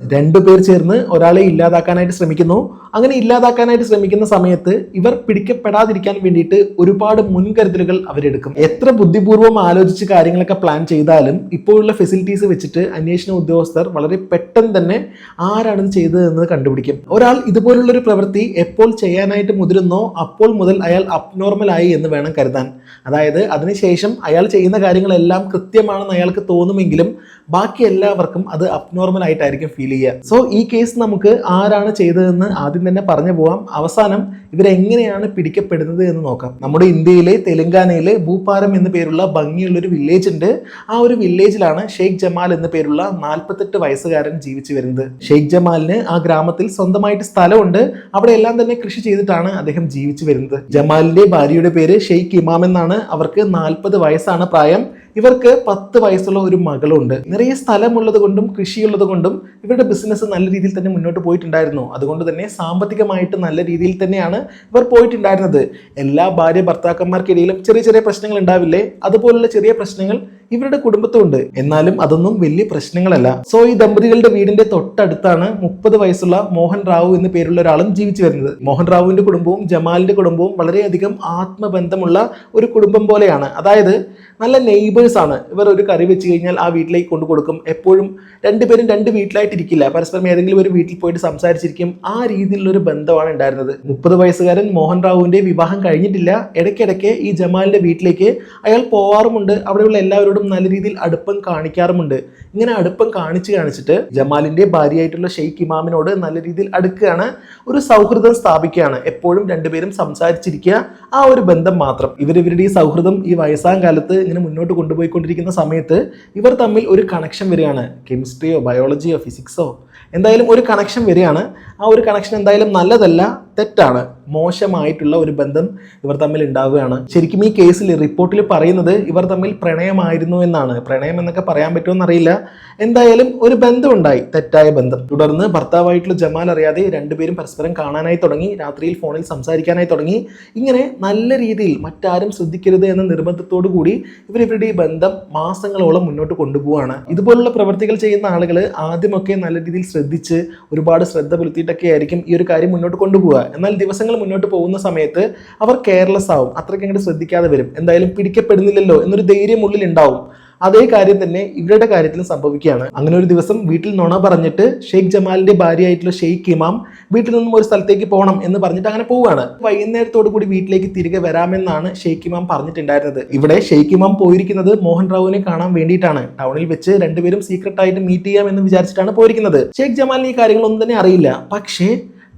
രണ്ടുപേർ ചേർന്ന് ഒരാളെ ഇല്ലാതാക്കാനായിട്ട് ശ്രമിക്കുന്നു. അങ്ങനെ ഇല്ലാതാക്കാനായിട്ട് ശ്രമിക്കുന്ന സമയത്ത് ഇവർ പിടിക്കപ്പെടാതിരിക്കാൻ വേണ്ടിയിട്ട് ഒരുപാട് മുൻകരുതലുകൾ അവരെടുക്കും. എത്ര ബുദ്ധിപൂർവം ആലോചിച്ച് കാര്യങ്ങളൊക്കെ പ്ലാൻ ചെയ്താലും ഇപ്പോഴുള്ള ഫെസിലിറ്റീസ് വെച്ചിട്ട് അന്വേഷണ ഉദ്യോഗസ്ഥർ വളരെ പെട്ടെന്ന് തന്നെ ആരാണ് ഇത് ചെയ്തതെന്ന് കണ്ടുപിടിക്കും. ഒരാൾ ഇതുപോലുള്ളൊരു പ്രവൃത്തി എപ്പോൾ ചെയ്യാനായിട്ട് മുതിരുന്നോ അപ്പോൾ മുതൽ അയാൾ അബ്നോർമൽ ആയി എന്ന് വേണം കരുതാൻ. അതായത് അതിനുശേഷം അയാൾ ചെയ്യുന്ന കാര്യങ്ങളെല്ലാം കൃത്യമാണെന്ന് അയാൾക്ക് തോന്നുമെങ്കിലും ബാക്കി എല്ലാവർക്കും അത് അബ്നോർമൽ ആയിട്ടായിരിക്കും ഫീൽ ചെയ്യുക. സോ ഈ കേസ് നമുക്ക് ആരാണ് ചെയ്തതെന്ന് ആദ്യം തന്നെ പറഞ്ഞു പോവാം. അവസാനം ഇവരെങ്ങനെയാണ് പിടിക്കപ്പെടുന്നത് എന്ന് നോക്കാം. നമ്മുടെ ഇന്ത്യയിലെ തെലങ്കാനയിലെ ഭൂപാരം എന്ന പേരുള്ള ഭംഗിയുള്ള ഒരു വില്ലേജ് ഉണ്ട്. ആ ഒരു വില്ലേജിലാണ് ഷെയ്ഖ് ജമാൽ എന്ന പേരുള്ള നാൽപ്പത്തെട്ട് വയസ്സുകാരൻ ജീവിച്ചു വരുന്നത്. ഷെയ്ഖ് ജമാലിന് ആ ഗ്രാമത്തിൽ സ്വന്തമായിട്ട് സ്ഥലമുണ്ട്. അവിടെ എല്ലാം തന്നെ കൃഷി ചെയ്തിട്ടാണ് അദ്ദേഹം ജീവിച്ചു വരുന്നത്. ജമാലിന്റെ ഭാര്യയുടെ പേര് ഷെയ്ഖ് ഇമാം എന്നാണ്. അവർക്ക് നാൽപ്പത് വയസ്സാണ് പ്രായം. ഇവർക്ക് പത്ത് വയസ്സുള്ള ഒരു മകളുണ്ട്. നിറയെ സ്ഥലമുള്ളത് കൊണ്ടും കൃഷിയുള്ളത് കൊണ്ടും ഇവരുടെ ബിസിനസ് നല്ല രീതിയിൽ തന്നെ മുന്നോട്ട് പോയിട്ടുണ്ടായിരുന്നു. അതുകൊണ്ട് തന്നെ സാമ്പത്തികമായിട്ട് നല്ല രീതിയിൽ തന്നെയാണ് ഇവർ പോയിട്ടുണ്ടായിരുന്നത്. എല്ലാ ഭാര്യ ഭർത്താക്കന്മാർക്കിടയിലും ചെറിയ ചെറിയ പ്രശ്നങ്ങൾ ഉണ്ടാവില്ലേ? അതുപോലുള്ള ചെറിയ പ്രശ്നങ്ങൾ ഇവരുടെ കുടുംബത്തുണ്ട്. എന്നാലും അതൊന്നും വലിയ പ്രശ്നങ്ങളല്ല. സോ ഈ ദമ്പതികളുടെ വീടിന്റെ തൊട്ടടുത്താണ് മുപ്പത് വയസ്സുള്ള മോഹൻ റാവു എന്ന പേരുള്ള ഒരാളും ജീവിച്ചു വരുന്നത്. മോഹൻ റാവുവിന്റെ കുടുംബവും ജമാലിന്റെ കുടുംബവും വളരെയധികം ആത്മബന്ധമുള്ള ഒരു കുടുംബം പോലെയാണ്. അതായത് നല്ല നെയ്ബേഴ്സ് ആണ്. ഇവർ ഒരു കറി വെച്ച് കഴിഞ്ഞാൽ ആ വീട്ടിലേക്ക് കൊണ്ടു കൊടുക്കും. എപ്പോഴും രണ്ടുപേരും രണ്ട് വീട്ടിലായിട്ട് ഇരിക്കില്ല പരസ്പരം ഏതെങ്കിലും ഒരു വീട്ടിൽ പോയിട്ട് സംസാരിച്ചിരിക്കും. ആ രീതിയിലുള്ള ഒരു ബന്ധമാണ് ഉണ്ടായിരുന്നത്. മുപ്പത് വയസ്സുകാരൻ മോഹൻ റാവുവിന്റെ വിവാഹം കഴിഞ്ഞിട്ടില്ല. ഇടയ്ക്കിടയ്ക്ക് ഈ ജമാലിന്റെ വീട്ടിലേക്ക് അയാൾ പോവാറുമുണ്ട്. അവിടെയുള്ള എല്ലാവരോടും നല്ല രീതിയിൽ അടുപ്പം കാണിക്കാറുമുണ്ട്. ഇങ്ങനെ അടുപ്പം കാണിച്ച് കാണിച്ചിട്ട് ജമാലിന്റെ ഭാര്യയായിട്ടുള്ള ഷെയ്ഖ് ഇമാമിനോട് നല്ല രീതിയിൽ അടുക്കുകയാണ് ഒരു സൗഹൃദം സ്ഥാപിക്കുകയാണ്. എപ്പോഴും രണ്ടുപേരും സംസാരിച്ചിരിക്കുക ആ ഒരു ബന്ധം മാത്രം. ഇവരിവരുടെ ഈ സൗഹൃദം ഈ വയസ്സാം കാലത്ത് ഇങ്ങനെ മുന്നോട്ട് കൊണ്ടുപോയിക്കൊണ്ടിരിക്കുന്ന സമയത്ത് ഇവർ തമ്മിൽ ഒരു കണക്ഷൻ വരികയാണ്. കെമിസ്ട്രിയോ ബയോളജിയോ ഫിസിക്സോ എന്തായാലും ഒരു കണക്ഷൻ വരികയാണ്. ആ ഒരു കണക്ഷൻ എന്തായാലും നല്ലതല്ല. തെറ്റാണ്. മോശമായിട്ടുള്ള ഒരു ബന്ധം ഇവർ തമ്മിൽ ഉണ്ടാവുകയാണ്. ശരിക്കും ഈ കേസിൽ റിപ്പോർട്ടിൽ പറയുന്നത് ഇവർ തമ്മിൽ പ്രണയമായിരുന്നു എന്നാണ്. പ്രണയം എന്നൊക്കെ പറയാൻ പറ്റുമെന്നറിയില്ല എന്തായാലും ഒരു ബന്ധം ഉണ്ടായി തെറ്റായ ബന്ധം. തുടർന്ന് ഭർത്താവായിട്ടുള്ള ജമാൽ അറിയാതെ രണ്ടുപേരും പരസ്പരം കാണാനായി തുടങ്ങി രാത്രിയിൽ ഫോണിൽ സംസാരിക്കാനായി തുടങ്ങി. ഇങ്ങനെ നല്ല രീതിയിൽ മറ്റാരും ശ്രദ്ധിക്കരുത് എന്ന നിർബന്ധത്തോടു കൂടി ഇവർ ഈ ബന്ധം മാസങ്ങളോളം മുന്നോട്ട് കൊണ്ടുപോവാണ് ഇതുപോലുള്ള പ്രവൃത്തികൾ ചെയ്യുന്ന ആളുകൾ ആദ്യമൊക്കെ നല്ല രീതിയിൽ ശ്രദ്ധിച്ച് ഒരുപാട് ശ്രദ്ധ പുലർത്തിയിട്ടൊക്കെ ആയിരിക്കും ഈ ഒരു കാര്യം മുന്നോട്ട് കൊണ്ടുപോവുക. എന്നാൽ ദിവസങ്ങൾ മുന്നോട്ട് പോകുന്ന സമയത്ത് അവർ കെയർലെസ് ആവും. അത്രയ്ക്ക് അങ്ങോട്ട് ശ്രദ്ധിക്കാതെ വരും. എന്തായാലും പിടിക്കപ്പെടുന്നില്ലല്ലോ എന്നൊരു ധൈര്യം ഉള്ളിൽ ഉണ്ടാവും അതേ കാര്യം തന്നെ ഇവരുടെ കാര്യത്തിലും സംഭവിക്കുകയാണ്. അങ്ങനെ ഒരു ദിവസം വീട്ടിൽ നുണ പറഞ്ഞിട്ട് ഷെയ്ഖ് ജമാലിന്റെ ഭാര്യയായിട്ടുള്ള ഷെയ്ഖ് ഇമാം വീട്ടിൽ നിന്നും ഒരു സ്ഥലത്തേക്ക് പോകണം എന്ന് പറഞ്ഞിട്ട് അങ്ങനെ പോവുകയാണ്. വൈകുന്നേരത്തോടു കൂടി വീട്ടിലേക്ക് തിരികെ വരാമെന്നാണ് ഷെയ്ഖ് ഇമാം പറഞ്ഞിട്ടുണ്ടായിരുന്നത്. ഇവിടെ ഷെയ്ഖ് ഇമാം പോയിരിക്കുന്നത് മോഹൻ റാവുവിനെ കാണാൻ വേണ്ടിയിട്ടാണ്. ടൗണിൽ വെച്ച് രണ്ടുപേരും സീക്രട്ടായിട്ട് മീറ്റ് ചെയ്യാം എന്ന് വിചാരിച്ചിട്ടാണ് പോയിരിക്കുന്നത്. ഷെയ്ഖ് ജമാലിന് ഈ കാര്യങ്ങളൊന്നും തന്നെ അറിയില്ല. പക്ഷേ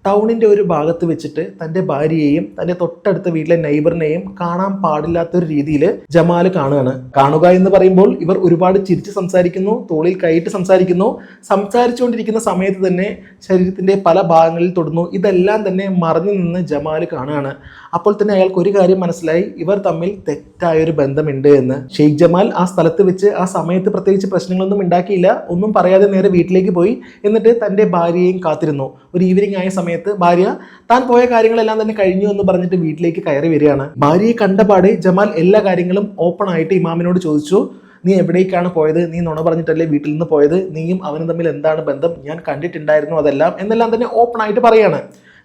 ടൗണിന്റെ ഒരു ഭാഗത്ത് വെച്ചിട്ട് തന്റെ ഭാര്യയെയും തന്റെ തൊട്ടടുത്ത വീട്ടിലെ നൈബറിനെയും കാണാൻ പാടില്ലാത്തൊരു രീതിയിൽ ജമാൽ കാണുകയാണ്. കാണുക എന്ന് പറയുമ്പോൾ ഇവർ ഒരുപാട് ചിരിച്ച് സംസാരിക്കുന്നു തോളിൽ കൈയിട്ട് സംസാരിക്കുന്നു സംസാരിച്ചുകൊണ്ടിരിക്കുന്ന സമയത്ത് തന്നെ ശരീരത്തിന്റെ പല ഭാഗങ്ങളിൽ തൊടുന്നു. ഇതെല്ലാം തന്നെ മറഞ്ഞു നിന്ന് ജമാൽ കാണുകയാണ്. അപ്പോൾ തന്നെ അയാൾക്ക് ഒരു കാര്യം മനസ്സിലായി. ഇവർ തമ്മിൽ തെറ്റായൊരു ബന്ധമുണ്ട് എന്ന്. ഷെയ്ഖ് ജമാൽ ആ സ്ഥലത്ത് വെച്ച് ആ സമയത്ത് പ്രത്യേകിച്ച് പ്രശ്നങ്ങളൊന്നും ഉണ്ടാക്കിയില്ല. ഒന്നും പറയാതെ നേരെ വീട്ടിലേക്ക് പോയി. എന്നിട്ട് തന്റെ ഭാര്യയെയും കാത്തിരുന്നു. ഒരു ഈവനിങ് ആയ സമയത്ത് ഭാര്യ താൻ പോയ കാര്യങ്ങളെല്ലാം തന്നെ കഴിഞ്ഞു എന്ന് പറഞ്ഞിട്ട് വീട്ടിലേക്ക് കയറി വരികയാണ്. ഭാര്യയെ കണ്ടപാടെ ജമാൽ എല്ലാ കാര്യങ്ങളും ഓപ്പൺ ആയിട്ട് ഇമാമിനോട് ചോദിച്ചു. നീ എവിടേക്കാണ് പോയത്? നീ നുണ പറഞ്ഞിട്ടല്ലേ വീട്ടിൽ നിന്ന് പോയത്? നീയും അവനും തമ്മിൽ എന്താണ് ബന്ധം? ഞാൻ കണ്ടിട്ടുണ്ടായിരുന്നു അതെല്ലാം. എന്നെല്ലാം തന്നെ ഓപ്പൺ ആയിട്ട് പറയാണ്.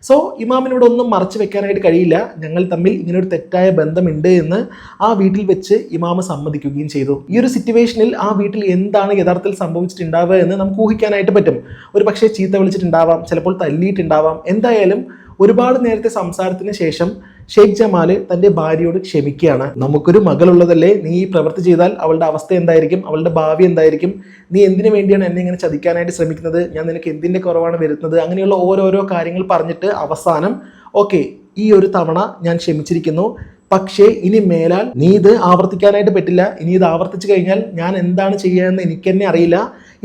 സോ ഇമാമിനോട് ഒന്നും മറച്ചു വെക്കാനായിട്ട് കഴിയില്ല. ഞങ്ങൾ തമ്മിൽ ഇങ്ങനെ ഒരു തെറ്റായ ബന്ധമുണ്ട് എന്ന് ആ വീട്ടിൽ വെച്ച് ഇമാമ സമ്മതിക്കുകയും ചെയ്തു. ഈ ഒരു സിറ്റുവേഷനിൽ ആ വീട്ടിൽ എന്താണ് യഥാർത്ഥത്തിൽ സംഭവിച്ചിട്ടുണ്ടാവുക എന്ന് നമുക്ക് ഊഹിക്കാനായിട്ട് പറ്റും. ഒരു പക്ഷേ ചീത്ത വിളിച്ചിട്ടുണ്ടാവാം ചിലപ്പോൾ തല്ലിയിട്ടുണ്ടാവാം. എന്തായാലും ഒരുപാട് നേരത്തെ സംസാരത്തിന് ശേഷം ഷെയ്ഖ് ജമാൽ തന്റെ ഭാര്യയോട് ക്ഷമിക്കുകയാണ്. നമുക്കൊരു മകളുള്ളതല്ലേ? നീ ഈ പ്രവൃത്തി ചെയ്താൽ അവളുടെ അവസ്ഥ എന്തായിരിക്കും? അവളുടെ ഭാവി എന്തായിരിക്കും? നീ എന്തിനു വേണ്ടിയാണ് എന്നെ ഇങ്ങനെ ചതിക്കാനായിട്ട് ശ്രമിക്കുന്നത്? ഞാൻ നിനക്ക് എന്തിന്റെ കുറവാണ് വരുന്നത്? അങ്ങനെയുള്ള ഓരോരോ കാര്യങ്ങൾ പറഞ്ഞിട്ട് അവസാനം ഓക്കെ ഈ ഒരു തവണ ഞാൻ ക്ഷമിച്ചിരിക്കുന്നു. പക്ഷേ ഇനി മേലാൽ നീ ഇത് ആവർത്തിക്കാനായിട്ട് പറ്റില്ല. ഇനി ഇത് ആവർത്തിച്ചു കഴിഞ്ഞാൽ ഞാൻ എന്താണ് ചെയ്യുക എന്ന് എനിക്ക് തന്നെ അറിയില്ല.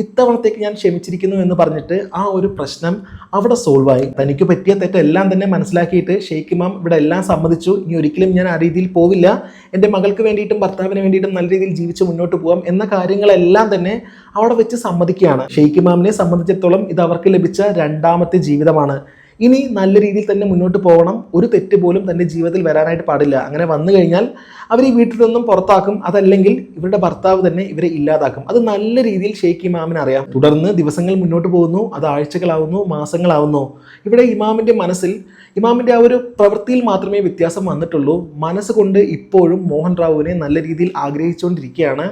ഇത്തവണത്തേക്ക് ഞാൻ ക്ഷമിച്ചിരിക്കുന്നു എന്ന് പറഞ്ഞിട്ട് ആ ഒരു പ്രശ്നം അവിടെ സോൾവ് ആയി. തനിക്ക് പറ്റിയ തെറ്റെല്ലാം തന്നെ മനസ്സിലാക്കിയിട്ട് ഷെയ്ഖ് ഇമാം ഇവിടെ എല്ലാം സമ്മതിച്ചു. ഇനി ഒരിക്കലും ഞാൻ ആ രീതിയിൽ പോവില്ല. എന്റെ മകൾക്ക് വേണ്ടിയിട്ടും ഭർത്താവിന് വേണ്ടിയിട്ടും നല്ല രീതിയിൽ ജീവിച്ച് മുന്നോട്ട് പോകാം എന്ന കാര്യങ്ങളെല്ലാം തന്നെ അവിടെ വെച്ച് സമ്മതിക്കുകയാണ്. ഷെയ്ഖ് ഇമാമിനെ സംബന്ധിച്ചിടത്തോളം ഇത് അവർക്ക് ലഭിച്ച രണ്ടാമത്തെ ജീവിതമാണ്. ഇനി നല്ല രീതിയിൽ തന്നെ മുന്നോട്ട് പോകണം. ഒരു തെറ്റ് പോലും തന്റെ ജീവിതത്തിൽ വരാനായിട്ട് പാടില്ല. അങ്ങനെ വന്നു കഴിഞ്ഞാൽ അവർ ഈ വീട്ടിൽ നിന്നും പുറത്താക്കും. അതല്ലെങ്കിൽ ഇവരുടെ ഭർത്താവ് തന്നെ ഇവരെ ഇല്ലാതാക്കും. അത് നല്ല രീതിയിൽ ഷെയ്ഖ് ഇമാമിന് അറിയാം. തുടർന്ന് ദിവസങ്ങൾ മുന്നോട്ട് പോകുന്നു. അത് ആഴ്ചകളാവുന്നു മാസങ്ങളാവുന്നു. ഇവിടെ ഇമാമിന്റെ മനസ്സിൽ ഇമാമിന്റെ ആ ഒരു പ്രവൃത്തിയിൽ മാത്രമേ വ്യത്യാസം വന്നിട്ടുള്ളൂ. മനസ്സുകൊണ്ട് ഇപ്പോഴും മോഹൻ റാവുവിനെ നല്ല രീതിയിൽ ആഗ്രഹിച്ചുകൊണ്ടിരിക്കുകയാണ്.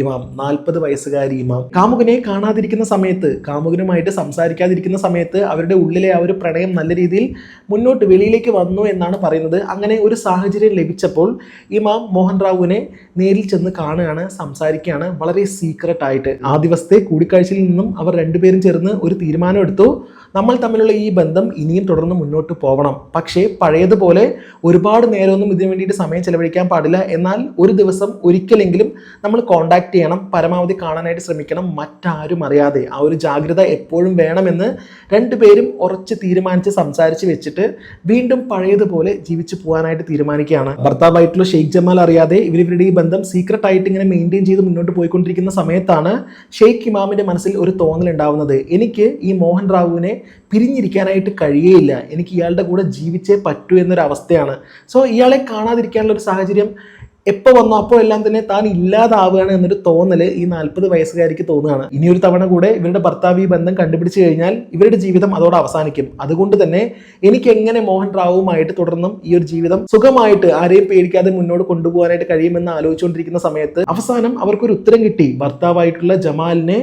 ഇമാം നാൽപ്പത് വയസ്സുകാരി ഇമാം. കാമുകനെ കാണാതിരിക്കുന്ന സമയത്ത് കാമുകനുമായിട്ട് സംസാരിക്കാതിരിക്കുന്ന സമയത്ത് അവരുടെ ഉള്ളിലെ ആ ഒരു പ്രണയം നല്ല രീതിയിൽ മുന്നോട്ട് വെളിയിലേക്ക് വന്നു എന്നാണ് പറയുന്നത്. അങ്ങനെ ഒരു സാഹചര്യം ലഭിച്ചപ്പോൾ ഇമാം മോഹൻ റാവുവിനെ നേരിൽ ചെന്ന് കാണുകയാണ് സംസാരിക്കുകയാണ് വളരെ സീക്രട്ടായിട്ട് ആ ദിവസത്തെ കൂടിക്കാഴ്ചയിൽ നിന്നും അവർ രണ്ടുപേരും ചേർന്ന് ഒരു തീരുമാനം എടുത്തു. നമ്മൾ തമ്മിലുള്ള ഈ ബന്ധം ഇനിയും തുടർന്ന് മുന്നോട്ട് പോകണം പക്ഷേ പഴയതുപോലെ ഒരുപാട് നേരമൊന്നും ഇതിനു വേണ്ടിയിട്ട് സമയം ചെലവഴിക്കാൻ പാടില്ല. എന്നാൽ ഒരു ദിവസം ഒരിക്കലെങ്കിലും നമ്മൾ കോണ്ടാക്ട് ചെയ്യണം. പരമാവധി കാണാനായിട്ട് ശ്രമിക്കണം. മറ്റാരും അറിയാതെ. ആ ഒരു ജാഗ്രത എപ്പോഴും വേണമെന്ന് രണ്ടുപേരും ഉറച്ച് തീരുമാനിച്ച് സംസാരിച്ച് വെച്ചിട്ട് വീണ്ടും പഴയതുപോലെ ജീവിച്ചു പോകാനായിട്ട് തീരുമാനിക്കുകയാണ്. ഭർത്താവായിട്ടുള്ള ഷെയ്ഖ് ജമാൽ അറിയാതെ ഇവർ ഇവരുടെ ഈ ബന്ധം സീക്രട്ട് ആയിട്ട് ഇങ്ങനെ മെയിന്റെയിൻ ചെയ്ത് മുന്നോട്ട് പോയിക്കൊണ്ടിരിക്കുന്ന സമയത്താണ് ഷെയ്ഖ് ഇമാമിന്റെ മനസ്സിൽ ഒരു തോന്നൽ ഉണ്ടാവുന്നത് എനിക്ക് ഈ മോഹൻ റാവുവിനെ പിരിഞ്ഞിരിക്കാനായിട്ട് കഴിയേയില്ല. എനിക്ക് ഇയാളുടെ കൂടെ ജീവിച്ചേ പറ്റൂ എന്നൊരു അവസ്ഥയാണ് സോ ഇയാളെ കാണാതിരിക്കാനുള്ള ഒരു സാഹചര്യം എപ്പോൾ വന്നോ അപ്പോഴെല്ലാം തന്നെ താൻ ഇല്ലാതാവുകയാണ് എന്നൊരു തോന്നൽ ഈ നാൽപ്പത് വയസ്സുകാരിക്ക് തോന്നുകയാണ്. ഇനിയൊരു തവണ കൂടെ ഇവരുടെ ഭർത്താവ് ഈ ബന്ധം കണ്ടുപിടിച്ച് കഴിഞ്ഞാൽ ഇവരുടെ ജീവിതം അതോടെ അവസാനിക്കും. അതുകൊണ്ട് തന്നെ എനിക്ക് എങ്ങനെ മോഹൻ റാവുമായിട്ട് തുടർന്നും ഈ ഒരു ജീവിതം സുഖമായിട്ട് ആരെയും പേടിക്കാതെ മുന്നോട്ട് കൊണ്ടുപോകാനായിട്ട് കഴിയുമെന്ന് ആലോചിച്ചുകൊണ്ടിരിക്കുന്ന സമയത്ത് അവസാനം അവർക്കൊരു ഉത്തരം കിട്ടി. ഭർത്താവായിട്ടുള്ള ജമാലിനെ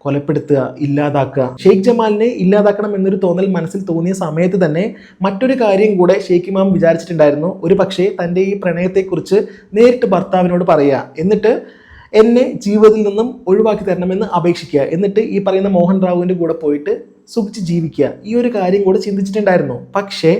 കൊലപ്പെടുത്തുക ഇല്ലാതാക്കുക. ഷെയ്ഖ് ജമാലിനെ ഇല്ലാതാക്കണം എന്നൊരു തോന്നൽ മനസ്സിൽ തോന്നിയ സമയത്ത് തന്നെ മറ്റൊരു കാര്യം കൂടെ ഷെയ്ഖ് ഇമാം വിചാരിച്ചിട്ടുണ്ടായിരുന്നു. ഒരു പക്ഷേ തന്റെ ഈ പ്രണയത്തെക്കുറിച്ച് നേരിട്ട് ഭർത്താവിനോട് പറയുക. എന്നിട്ട് എന്നെ ജീവിതത്തിൽ നിന്നും ഒഴിവാക്കി തരണമെന്ന് അപേക്ഷിക്കുക. എന്നിട്ട് ഈ പറയുന്ന മോഹൻ റാവുവിന്റെ കൂടെ പോയിട്ട് സുഖിച്ച് ജീവിക്കുക. ഈ ഒരു കാര്യം കൂടെ ചിന്തിച്ചിട്ടുണ്ടായിരുന്നു. പക്ഷേ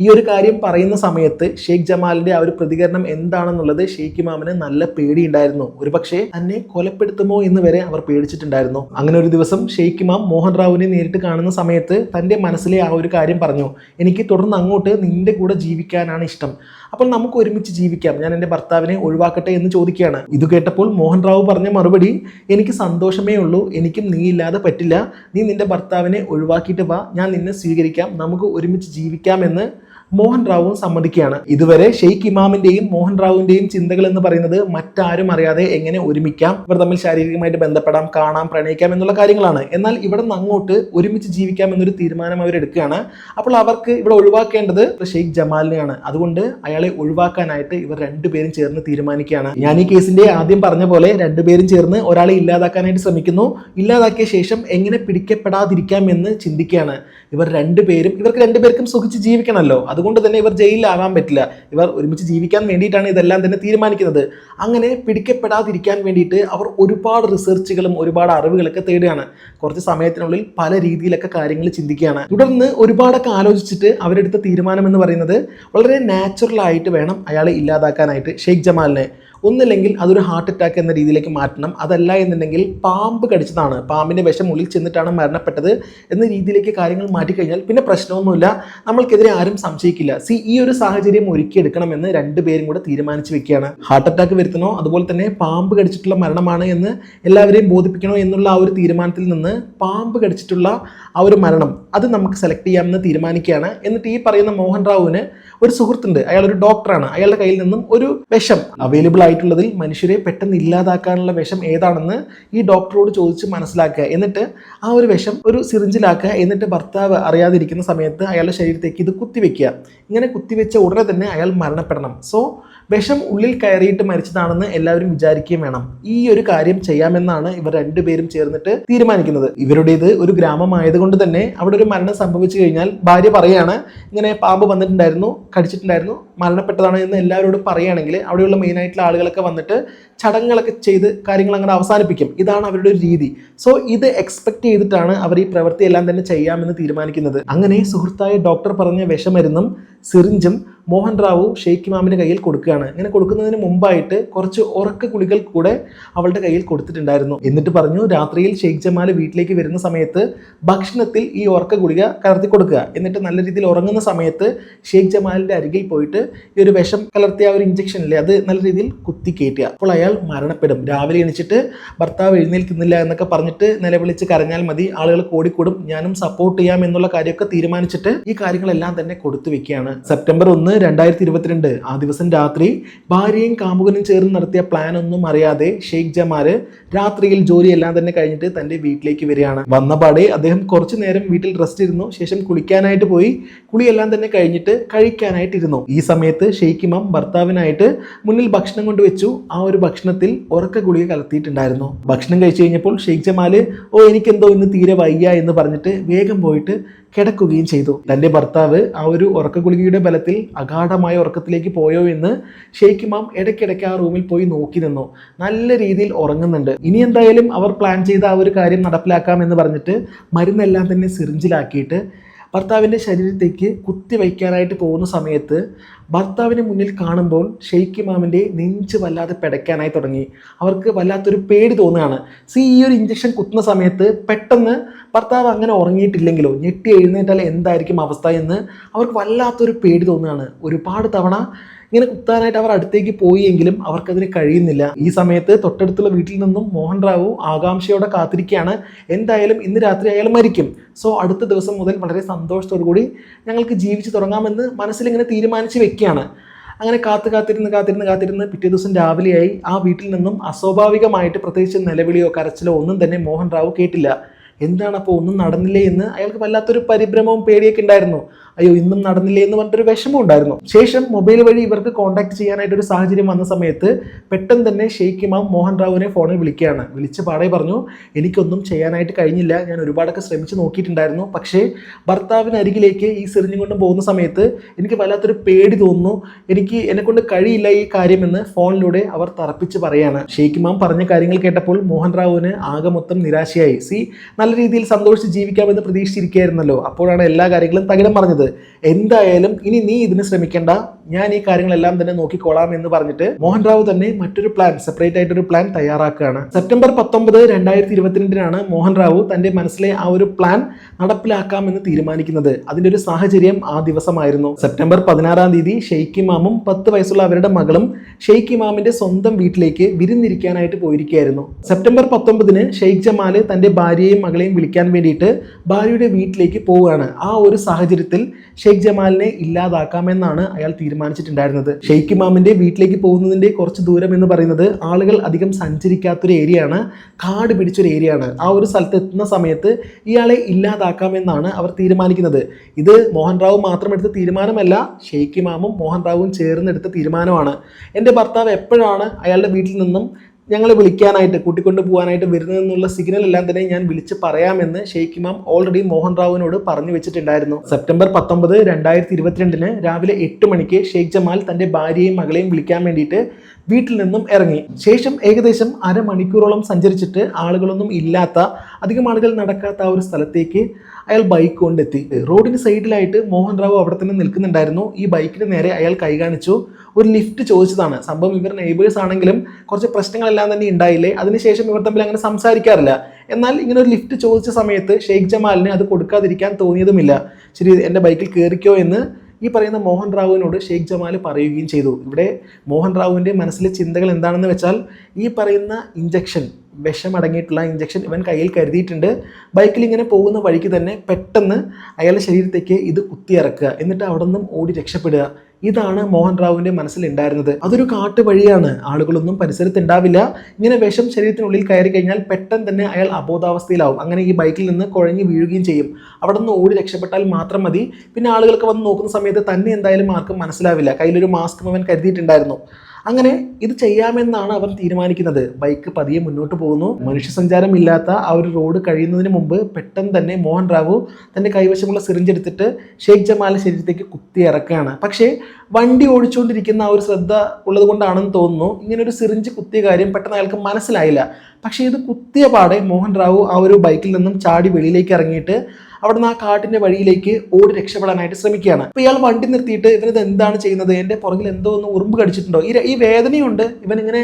ഈ ഒരു കാര്യം പറയുന്ന സമയത്ത് ഷെയ്ഖ് ജമാലിന്റെ ആ ഒരു പ്രതികരണം എന്താണെന്നുള്ളത് ഷെയ്ഖ് ഇമാമിന് നല്ല പേടിയുണ്ടായിരുന്നു. ഒരു പക്ഷേ തന്നെ കൊലപ്പെടുത്തുമോ എന്ന് വരെ അവർ പേടിച്ചിട്ടുണ്ടായിരുന്നു. അങ്ങനെ ഒരു ദിവസം ഷെയ്ഖ് ഇമാം മോഹൻ റാവുവിനെ നേരിട്ട് കാണുന്ന സമയത്ത് തന്റെ മനസ്സിലെ ആ ഒരു കാര്യം പറഞ്ഞു. എനിക്ക് തുടർന്ന് അങ്ങോട്ട് നിന്റെ കൂടെ ജീവിക്കാനാണ് ഇഷ്ടം. അപ്പോൾ നമുക്ക് ഒരുമിച്ച് ജീവിക്കാം. ഞാൻ എന്റെ ഭർത്താവിനെ ഒഴിവാക്കട്ടെ എന്ന് ചോദിക്കുകയാണ്. ഇത് കേട്ടപ്പോൾ മോഹൻ റാവു പറഞ്ഞ മറുപടി എനിക്ക് സന്തോഷമേ ഉള്ളൂ. എനിക്കും നീ ഇല്ലാതെ പറ്റില്ല. നീ നിന്റെ ഭർത്താവിനെ ഒഴിവാക്കിയിട്ട് വാ. ഞാൻ നിന്നെ സ്വീകരിക്കാം. നമുക്ക് ഒരുമിച്ച് ജീവിക്കാമെന്ന് മോഹൻ റാവുവും സമ്മതിക്കുകയാണ്. ഇതുവരെ ഷെയ്ഖ് ഇമാമിന്റെയും മോഹൻ റാവുവിന്റെയും ചിന്തകൾ എന്ന് പറയുന്നത് മറ്റാരും അറിയാതെ എങ്ങനെ ഒരുമിക്കാം? ഇവർ തമ്മിൽ ശാരീരികമായിട്ട് ബന്ധപ്പെടാം കാണാം പ്രണയിക്കാം എന്നുള്ള കാര്യങ്ങളാണ്. എന്നാൽ ഇവിടെ നിന്ന് അങ്ങോട്ട് ഒരുമിച്ച് ജീവിക്കാം എന്നൊരു തീരുമാനം അവരെടുക്കുകയാണ് അപ്പോൾ അവർക്ക് ഇവിടെ ഒഴിവാക്കേണ്ടത് ഷെയ്ഖ് ജമാലിനെയാണ്. അതുകൊണ്ട് അയാളെ ഒഴിവാക്കാനായിട്ട് ഇവർ രണ്ടുപേരും ചേർന്ന് തീരുമാനിക്കുകയാണ്. ഞാൻ ഈ കേസിന്റെ ആദ്യം പറഞ്ഞ പോലെ രണ്ടുപേരും ചേർന്ന് ഒരാളെ ഇല്ലാതാക്കാനായിട്ട് ശ്രമിക്കുന്നു. ഇല്ലാതാക്കിയ ശേഷം എങ്ങനെ പിടിക്കപ്പെടാതിരിക്കാം എന്ന് ചിന്തിക്കുകയാണ്. ഇവർ രണ്ടുപേരും ഇവർക്ക് രണ്ടുപേർക്കും സുഖിച്ച് ജീവിക്കണമല്ലോ അതുകൊണ്ട് തന്നെ ഇവർ ജയിലിലാവാൻ പറ്റില്ല. ഇവർ ഒരുമിച്ച് ജീവിക്കാൻ വേണ്ടിയിട്ടാണ് ഇതെല്ലാം തന്നെ തീരുമാനിക്കുന്നത്. അങ്ങനെ പിടിക്കപ്പെടാതിരിക്കാൻ വേണ്ടിയിട്ട് അവർ ഒരുപാട് റിസർച്ചുകളും ഒരുപാട് അറിവുകളൊക്കെ തേടുകയാണ്. കുറച്ച് സമയത്തിനുള്ളിൽ പല രീതിയിലൊക്കെ കാര്യങ്ങൾ ചിന്തിക്കുകയാണ്. തുടർന്ന് ഒരുപാടൊക്കെ ആലോചിച്ചിട്ട് അവരെടുത്ത തീരുമാനം എന്ന് പറയുന്നത് വളരെ നാച്ചുറൽ ആയിട്ട് വേണം അയാളെ ഇല്ലാതാക്കാനായിട്ട് ഷെയ്ഖ് ജമാലിനെ. ഒന്നില്ലെങ്കിൽ അതൊരു ഹാർട്ട് അറ്റാക്ക് എന്ന രീതിയിലേക്ക് മാറ്റണം. അതല്ല എന്നുണ്ടെങ്കിൽ പാമ്പ് കടിച്ചതാണ്. പാമ്പിന്റെ വിഷം ഉള്ളിൽ ചെന്നിട്ടാണ് മരണപ്പെട്ടത് എന്ന രീതിയിലേക്ക് കാര്യങ്ങൾ മാറ്റിക്കഴിഞ്ഞാൽ പിന്നെ പ്രശ്നമൊന്നുമില്ല. നമ്മൾക്കെതിരെ ആരും സംശയിക്കില്ല. സി ഈ ഒരു സാഹചര്യം ഒരുക്കിയെടുക്കണമെന്ന് രണ്ടുപേരും കൂടെ തീരുമാനിച്ചു വെക്കുകയാണ്. ഹാർട്ട് അറ്റാക്ക് വരുത്തണോ? അതുപോലെ തന്നെ പാമ്പ് കടിച്ചിട്ടുള്ള മരണമാണ് എന്ന് എല്ലാവരെയും ബോധിപ്പിക്കണോ എന്നുള്ള ആ ഒരു തീരുമാനത്തിൽ നിന്ന് പാമ്പ് കടിച്ചിട്ടുള്ള ആ ഒരു മരണം. അത് നമുക്ക് സെലക്ട് ചെയ്യാമെന്ന് തീരുമാനിക്കുകയാണ്. എന്നിട്ട് ഈ പറയുന്ന മോഹൻ റാവുവിന് ഒരു സുഹൃത്തുണ്ട്. അയാൾ ഒരു ഡോക്ടറാണ് അയാളുടെ കയ്യിൽ നിന്നും ഒരു വിഷം അവൈലബിൾ ആയിട്ടുള്ളതിൽ മനുഷ്യരെ പെട്ടെന്ന് ഇല്ലാതാക്കാനുള്ള വിഷം ഏതാണെന്ന് ഈ ഡോക്ടറോട് ചോദിച്ച് മനസ്സിലാക്കുക. എന്നിട്ട് ആ ഒരു വിഷം ഒരു സിറിഞ്ചിലാക്കുക എന്നിട്ട് ഭർത്താവ് അറിയാതിരിക്കുന്ന സമയത്ത് അയാളുടെ ശരീരത്തേക്ക് ഇത് കുത്തിവെക്കുക. ഇങ്ങനെ കുത്തിവെച്ച ഉടനെ തന്നെ അയാൾ മരണപ്പെടണം. സോ വിഷം ഉള്ളിൽ കയറിയിട്ട് മരിച്ചതാണെന്ന് എല്ലാവരും വിചാരിക്കുകയും വേണം. ഈ ഒരു കാര്യം ചെയ്യാമെന്നാണ് ഇവർ രണ്ടുപേരും ചേർന്നിട്ട് തീരുമാനിക്കുന്നത്. ഇവരുടേത് ഒരു ഗ്രാമമായതുകൊണ്ട് തന്നെ അവിടെ ഒരു മരണം സംഭവിച്ചു കഴിഞ്ഞാൽ ഭാര്യ പറയാണ് ഇങ്ങനെ പാമ്പ് വന്നിട്ടുണ്ടായിരുന്നു കടിച്ചിട്ടുണ്ടായിരുന്നു മരണപ്പെട്ടതാണ് എന്ന് എല്ലാവരോടും പറയുകയാണെങ്കിൽ അവിടെയുള്ള മെയിനായിട്ടുള്ള ആളുകളൊക്കെ വന്നിട്ട് ചടങ്ങുകളൊക്കെ ചെയ്ത് കാര്യങ്ങൾ അങ്ങനെ അവസാനിപ്പിക്കും. ഇതാണ് അവരുടെ ഒരു രീതി. സോ ഇത് എക്സ്പെക്ട് ചെയ്തിട്ടാണ് അവർ ഈ പ്രവൃത്തി എല്ലാം തന്നെ ചെയ്യാമെന്ന് തീരുമാനിക്കുന്നത്. അങ്ങനെ സുഹൃത്തായ ഡോക്ടർ പറഞ്ഞ വിഷമരുന്നും സിറിഞ്ചും മോഹൻ റാവു ഷെയ്ഖ് ഇമാമിന്റെ കയ്യിൽ കൊടുക്കുകയാണ്. ഇങ്ങനെ കൊടുക്കുന്നതിന് മുമ്പായിട്ട് കുറച്ച് ഉറക്ക കുളികൾ കൂടെ അവളുടെ കയ്യിൽ കൊടുത്തിട്ടുണ്ടായിരുന്നു. എന്നിട്ട് പറഞ്ഞു രാത്രിയിൽ ഷെയ്ഖ് ജമാൽ വീട്ടിലേക്ക് വരുന്ന സമയത്ത് ഭക്ഷണത്തിൽ ഈ ഉറക്ക ഗുളിക കലർത്തി കൊടുക്കുക. എന്നിട്ട് നല്ല രീതിയിൽ ഉറങ്ങുന്ന സമയത്ത് ഷെയ്ഖ് ജമാലിന്റെ അരികിൽ പോയിട്ട് ഈ ഒരു വിഷം കലർത്തിയ ഒരു ഇഞ്ചക്ഷൻ അല്ലേ അത് നല്ല രീതിയിൽ കുത്തി കയറ്റുക അപ്പോൾ അയാൾ മരണപ്പെടും. രാവിലെ എണിച്ചിട്ട് ഭർത്താവ് എഴുന്നേൽക്കുന്നില്ല എന്നൊക്കെ പറഞ്ഞിട്ട് നിലവിളിച്ച് കരഞ്ഞാൽ മതി. ആളുകൾ കൂടിക്കൂടും. ഞാനും സപ്പോർട്ട് ചെയ്യാം എന്നുള്ള കാര്യമൊക്കെ തീരുമാനിച്ചിട്ട് ഈ കാര്യങ്ങളെല്ലാം തന്നെ കൊടുത്തു വെക്കുകയാണ്. സെപ്റ്റംബർ ഒന്ന് രണ്ടായിരത്തി ഇരുപത്തിരണ്ട് ആ ദിവസം രാത്രി ഭാര്യയും കാമുകനും ചേർന്ന് നടത്തിയ പ്ലാൻ ഒന്നും അറിയാതെ ഷെയ്ഖ് ജമാൽ രാത്രിയിൽ ജോലിയെല്ലാം തന്നെ കഴിഞ്ഞിട്ട് തന്റെ വീട്ടിലേക്ക് വരികയാണ്. വന്നപാടെ അദ്ദേഹം കുറച്ചു നേരം വീട്ടിൽ റെസ്റ്റ് ഇരുന്നു. ശേഷം കുളിക്കാനായിട്ട് പോയി. കുളിയെല്ലാം തന്നെ കഴിഞ്ഞിട്ട് കഴിക്കാനായിട്ടിരുന്നു. ഈ സമയത്ത് ഷെയ്ഖ് ഇമാം ഭർത്താവിനായിട്ട് മുന്നിൽ ഭക്ഷണം കൊണ്ടുവച്ചു ആ ഒരു ഭക്ഷണത്തിൽ ഉറക്ക ഗുളിക കലർത്തിയിട്ടുണ്ടായിരുന്നു. ഭക്ഷണം കഴിച്ചു കഴിഞ്ഞപ്പോൾ ഷെയ്ഖ് ജമാൽ ഓ എനിക്കെന്തോ ഇന്ന് തീരെ വയ്യ എന്ന് പറഞ്ഞിട്ട് വേഗം പോയിട്ട് കിടക്കുകയും ചെയ്തു. തന്റെ ഭർത്താവ് ആ ഒരു ഉറക്ക ഗുളികയുടെ ബലത്തിൽ അഗാഠമായ ഉറക്കത്തിലേക്ക് പോയോ എന്ന് ഷെയ്ഖ് ഇമാം ഇടയ്ക്കിടയ്ക്ക് ആ റൂമിൽ പോയി നോക്കി നിന്നു. നല്ല രീതിയിൽ ഉറങ്ങുന്നുണ്ട്. ഇനി എന്തായാലും അവർ പ്ലാൻ ചെയ്ത ആ ഒരു കാര്യം നടപ്പിലാക്കാം എന്ന് പറഞ്ഞിട്ട് മരുന്നെല്ലാം തന്നെ സിറിഞ്ചിലാക്കിയിട്ട് ഭർത്താവിന്റെ ശരീരത്തേക്ക് കുത്തി വയ്ക്കാനായിട്ട് പോകുന്ന സമയത്ത് ഭർത്താവിന് മുന്നിൽ കാണുമ്പോൾ ഷെയ്ഖ് ഇമാമിന്റെ നെഞ്ച് വല്ലാതെ പിടയ്ക്കാനായി തുടങ്ങി. അവർക്ക് വല്ലാത്തൊരു പേടി തോന്നുകയാണ്. സി ഈ ഒരു ഇഞ്ചക്ഷൻ കുത്തുന്ന സമയത്ത് പെട്ടെന്ന് ഭർത്താവ് അങ്ങനെ ഉറങ്ങിയിട്ടില്ലെങ്കിലോ? ഞെട്ടി എഴുന്നേറ്റാൽ എന്തായിരിക്കും അവസ്ഥ എന്ന് അവർക്ക് വല്ലാത്തൊരു പേടി തോന്നുകയാണ്. ഒരുപാട് തവണ ഇങ്ങനെ കുത്താനായിട്ട് അവർ അടുത്തേക്ക് പോയെങ്കിലും അവർക്കതിന് കഴിയുന്നില്ല. ഈ സമയത്ത് തൊട്ടടുത്തുള്ള വീട്ടിൽ നിന്നും മോഹൻ റാവു ആകാംക്ഷയോടെ കാത്തിരിക്കുകയാണ്. എന്തായാലും ഇന്ന് രാത്രി അയാൾ മരിക്കും. സോ അടുത്ത ദിവസം മുതൽ വളരെ സന്തോഷത്തോടു കൂടി ഞങ്ങൾക്ക് ജീവിച്ചു തുടങ്ങാമെന്ന് മനസ്സിലിങ്ങനെ തീരുമാനിച്ച് വെക്കുകയാണ്. അങ്ങനെ കാത്തു കാത്തിരുന്ന് കാത്തിരുന്ന് കാത്തിരുന്ന് പിറ്റേ ദിവസം രാവിലെയായി ആ വീട്ടിൽ നിന്നും അസ്വാഭാവികമായിട്ട് പ്രത്യേകിച്ച് നിലവിളിയോ കരച്ചിലോ ഒന്നും തന്നെ മോഹൻ റാവു കേട്ടില്ല. എന്താണ് അപ്പോൾ ഒന്നും നടന്നില്ലേ എന്ന് അയാൾക്ക് വല്ലാത്തൊരു പരിഭ്രമവും പേടിയൊക്കെ ഉണ്ടായിരുന്നു. അയ്യോ ഇന്നും നടന്നില്ലേ എന്ന് പറഞ്ഞിട്ടൊരു വിഷമം ഉണ്ടായിരുന്നു. ശേഷം മൊബൈൽ വഴി ഇവർക്ക് കോൺടാക്ട് ചെയ്യാനായിട്ട് ഒരു സാഹചര്യം വന്ന സമയത്ത് പെട്ടെന്ന് തന്നെ ഷെയ്ഖ് ഇമാം മോഹൻ റാവുവിനെ ഫോണിൽ വിളിക്കുകയാണ്. വിളിച്ച് പാടെ പറഞ്ഞു എനിക്കൊന്നും ചെയ്യാനായിട്ട് കഴിഞ്ഞില്ല. ഞാൻ ഒരുപാടൊക്കെ ശ്രമിച്ച് നോക്കിയിട്ടുണ്ടായിരുന്നു. പക്ഷേ ഭർത്താവിന് അരികിലേക്ക് ഈ സെറിഞ്ഞും കൊണ്ട് പോകുന്ന സമയത്ത് എനിക്ക് വല്ലാത്തൊരു പേടി തോന്നുന്നു. എനിക്ക് എന്നെക്കൊണ്ട് കഴിയില്ല ഈ കാര്യമെന്ന് ഫോണിലൂടെ അവർ തറപ്പിച്ച് പറയുകയാണ് ഷെയ്ഖ് ഇമാം പറഞ്ഞ കാര്യങ്ങൾ കേട്ടപ്പോൾ മോഹൻ റാവുവിന് ആകെ മൊത്തം നിരാശയായി. സി നല്ല രീതിയിൽ സന്തോഷിച്ച് ജീവിക്കാമെന്ന് പ്രതീക്ഷിച്ചിരിക്കുകയായിരുന്നല്ലോ. അപ്പോഴാണ് എല്ലാ കാര്യങ്ങളും തകിടം പറഞ്ഞത് എന്തായാലും ഇനി നീ ഇതിന് ശ്രമിക്കേണ്ട. ഞാൻ ഈ കാര്യങ്ങളെല്ലാം തന്നെ നോക്കിക്കോളാം എന്ന് പറഞ്ഞിട്ട് മോഹൻ റാവു തന്നെ മറ്റൊരു പ്ലാൻ സെപ്പറേറ്റ് ആയിട്ടൊരു പ്ലാൻ തയ്യാറാക്കുകയാണ്. സെപ്റ്റംബർ പത്തൊമ്പത് രണ്ടായിരത്തി ഇരുപത്തിരണ്ടിനാണ് മോഹൻ റാവു തന്റെ മനസ്സിലെ ആ ഒരു പ്ലാൻ നടപ്പിലാക്കാമെന്ന് തീരുമാനിക്കുന്നത്. അതിന്റെ ഒരു സാഹചര്യം ആ ദിവസമായിരുന്നു. സെപ്റ്റംബർ പതിനാറാം തീയതി ഷെയ്ഖ് ഇമാമും പത്ത് വയസ്സുള്ള അവരുടെ മകളും ഷെയ്ഖ് ഇമാമിന്റെ സ്വന്തം വീട്ടിലേക്ക് വിരുന്നിരിക്കാനായിട്ട് പോയിരിക്കുകയായിരുന്നു. സെപ്റ്റംബർ പത്തൊമ്പതിന് ഷെയ്ഖ് ജമാൽ തന്റെ ഭാര്യയെയും മകളെയും വിളിക്കാൻ വേണ്ടിയിട്ട് ഭാര്യയുടെ വീട്ടിലേക്ക് പോവുകയാണ്. ആ ഒരു സാഹചര്യത്തിൽ ഷെയ്ഖ് ജമാലിനെ ഇല്ലാതാക്കാമെന്നാണ് അയാൾ തീരുമാനിച്ചിട്ടുണ്ടായിരുന്നത്. ഷെയ്ഖ് ഇമാമിന്റെ വീട്ടിലേക്ക് പോകുന്നതിന്റെ കുറച്ച് ദൂരം എന്ന് പറയുന്നത് ആളുകൾ അധികം സഞ്ചരിക്കാത്തൊരു ഏരിയ ആണ് കാട് പിടിച്ചൊരു ഏരിയ ആണ് ആ ഒരു സ്ഥലത്ത് എത്തുന്ന സമയത്ത് ഇയാളെ ഇല്ലാതാക്കാമെന്നാണ് അവർ തീരുമാനിക്കുന്നത്. ഇത് മോഹൻ റാവു മാത്രം എടുത്ത തീരുമാനമല്ല ഷെയ്ഖ് ഇമാമും മോഹൻ റാവുവും ചേർന്നെടുത്ത തീരുമാനമാണ്. എന്റെ ഭർത്താവ് എപ്പോഴാണ് അയാളുടെ വീട്ടിൽ നിന്നും ഞങ്ങളെ വിളിക്കാനായിട്ട് കൂട്ടിക്കൊണ്ട് പോകാനായിട്ട് വരുന്നതെന്നുള്ള സിഗ്നൽ എല്ലാം തന്നെ ഞാൻ വിളിച്ച് പറയാമെന്ന് ഷെയ്ഖ് ഇമാം ഓൾറെഡി മോഹൻ റാവുവിനോട് പറഞ്ഞു വെച്ചിട്ടുണ്ടായിരുന്നു. സെപ്റ്റംബർ പത്തൊമ്പത് രണ്ടായിരത്തി ഇരുപത്തിരണ്ടിന് രാവിലെ എട്ട് മണിക്ക് ഷെയ്ഖ് ജമാൽ തന്റെ ഭാര്യയെയും മകളെയും വിളിക്കാൻ വേണ്ടിയിട്ട് വീട്ടിൽ നിന്നും ഇറങ്ങി. ശേഷം ഏകദേശം അരമണിക്കൂറോളം സഞ്ചരിച്ചിട്ട് ആളുകളൊന്നും ഇല്ലാത്ത അധികം ആളുകൾ നടക്കാത്ത ആ ഒരു സ്ഥലത്തേക്ക് അയാൾ ബൈക്ക് കൊണ്ടെത്തി. റോഡിന് സൈഡിലായിട്ട് മോഹൻ റാവു അവിടെ തന്നെ നിൽക്കുന്നുണ്ടായിരുന്നു. ഈ ബൈക്കിന് നേരെ അയാൾ കൈ കാണിച്ചു. ഒരു ലിഫ്റ്റ് ചോദിച്ചതാണ്. സംഭവം ഇവർ നെയ്ബേഴ്സ് ആണെങ്കിലും കുറച്ച് പ്രശ്നങ്ങളെല്ലാം തന്നെ ഉണ്ടായില്ലേ? അതിനുശേഷം ഇവർ തമ്മിൽ അങ്ങനെ സംസാരിക്കാറില്ല. എന്നാൽ ഇങ്ങനെ ഒരു ലിഫ്റ്റ് ചോദിച്ച സമയത്ത് ഷെയ്ഖ് ജമാലിന് അത് കൊടുക്കാതിരിക്കാൻ തോന്നിയതുമില്ല. ശരി എന്റെ ബൈക്കിൽ കയറിക്കോ എന്ന് ഈ പറയുന്ന മോഹൻ റാവുവിനോട് ഷെയ്ഖ് ജമാൽ പറയുകയും ചെയ്തു. ഇവിടെ മോഹൻ റാവുവിന്റെ മനസ്സിലെ ചിന്തകൾ എന്താണെന്ന് വെച്ചാൽ ഈ പറയുന്ന ഇഞ്ചക്ഷൻ വിഷമടങ്ങിയിട്ടുള്ള ഇഞ്ചക്ഷൻ ഇവൻ കയ്യിൽ കരുതിയിട്ടുണ്ട്. ബൈക്കിൽ ഇങ്ങനെ പോകുന്ന വഴിക്ക് തന്നെ പെട്ടെന്ന് അയാളുടെ ശരീരത്തേക്ക് ഇത് കുത്തിയിറക്കുക. എന്നിട്ട് അവിടെ നിന്നും ഓടി രക്ഷപ്പെടുക. ഇതാണ് മോഹൻ റാവുവിന്റെ മനസ്സിൽ ഉണ്ടായിരുന്നത് അതൊരു കാട്ടു വഴിയാണ് ആളുകളൊന്നും പരിസരത്തുണ്ടാവില്ല. ഇങ്ങനെ വിഷം ശരീരത്തിനുള്ളിൽ കയറി കഴിഞ്ഞാൽ പെട്ടെന്ന് തന്നെ അയാൾ അബോധാവസ്ഥയിലാവും. അങ്ങനെ ഈ ബൈക്കിൽ നിന്ന് കുഴഞ്ഞു വീഴുകയും ചെയ്യും. അവിടെ നിന്ന് ഓടി രക്ഷപ്പെട്ടാൽ മാത്രം മതി. പിന്നെ ആളുകൾക്ക് വന്ന് നോക്കുന്ന സമയത്ത് തന്നെ എന്തായാലും ആർക്കും മനസ്സിലാവില്ല. കയ്യിലൊരു മാസ്ക് അവൻ കരുതിയിട്ടുണ്ടായിരുന്നു. അങ്ങനെ ഇത് ചെയ്യാമെന്നാണ് അവർ തീരുമാനിക്കുന്നത്. ബൈക്ക് പതിയെ മുന്നോട്ട് പോകുന്നു. മനുഷ്യസഞ്ചാരമില്ലാത്ത ഇല്ലാത്ത ആ ഒരു റോഡ് കഴിയുന്നതിന് മുമ്പ് പെട്ടെന്ന് തന്നെ മോഹൻ റാവു തന്റെ കൈവശമുള്ള സിറിഞ്ച് എടുത്തിട്ട് ഷെയ്ഖ് ജമാലിന്റെ ശരീരത്തേക്ക് കുത്തി ഇറക്കുകയാണ്. പക്ഷേ വണ്ടി ഓടിച്ചുകൊണ്ടിരിക്കുന്ന ആ ഒരു ശ്രദ്ധ ഉള്ളത് കൊണ്ടാണെന്ന് തോന്നുന്നു. ഇങ്ങനെ ഒരു സിറിഞ്ച് കുത്തിയ കാര്യം പെട്ടെന്ന് അയാൾക്ക് മനസ്സിലായില്ല. പക്ഷേ ഇത് കുത്തിയ പാടെ മോഹൻ റാവു ആ ഒരു ബൈക്കിൽ നിന്നും ചാടി വെളിയിലേക്ക് ഇറങ്ങിയിട്ട് അവിടുന്ന് ആ കാട്ടിന്റെ വഴിയിലേക്ക് ഓടി രക്ഷപ്പെടാനായിട്ട് ശ്രമിക്കുകയാണ്. അപ്പൊ ഇയാൾ വണ്ടി നിർത്തിയിട്ട് ഇവനിത് എന്താണ് ചെയ്യുന്നത്? എന്റെ പുറകിൽ എന്തോ ഒന്ന് ഉറുമ്പ് കടിച്ചിട്ടുണ്ടോ? ഈ ഈ വേദനയുണ്ട്. ഇവൻ ഇങ്ങനെ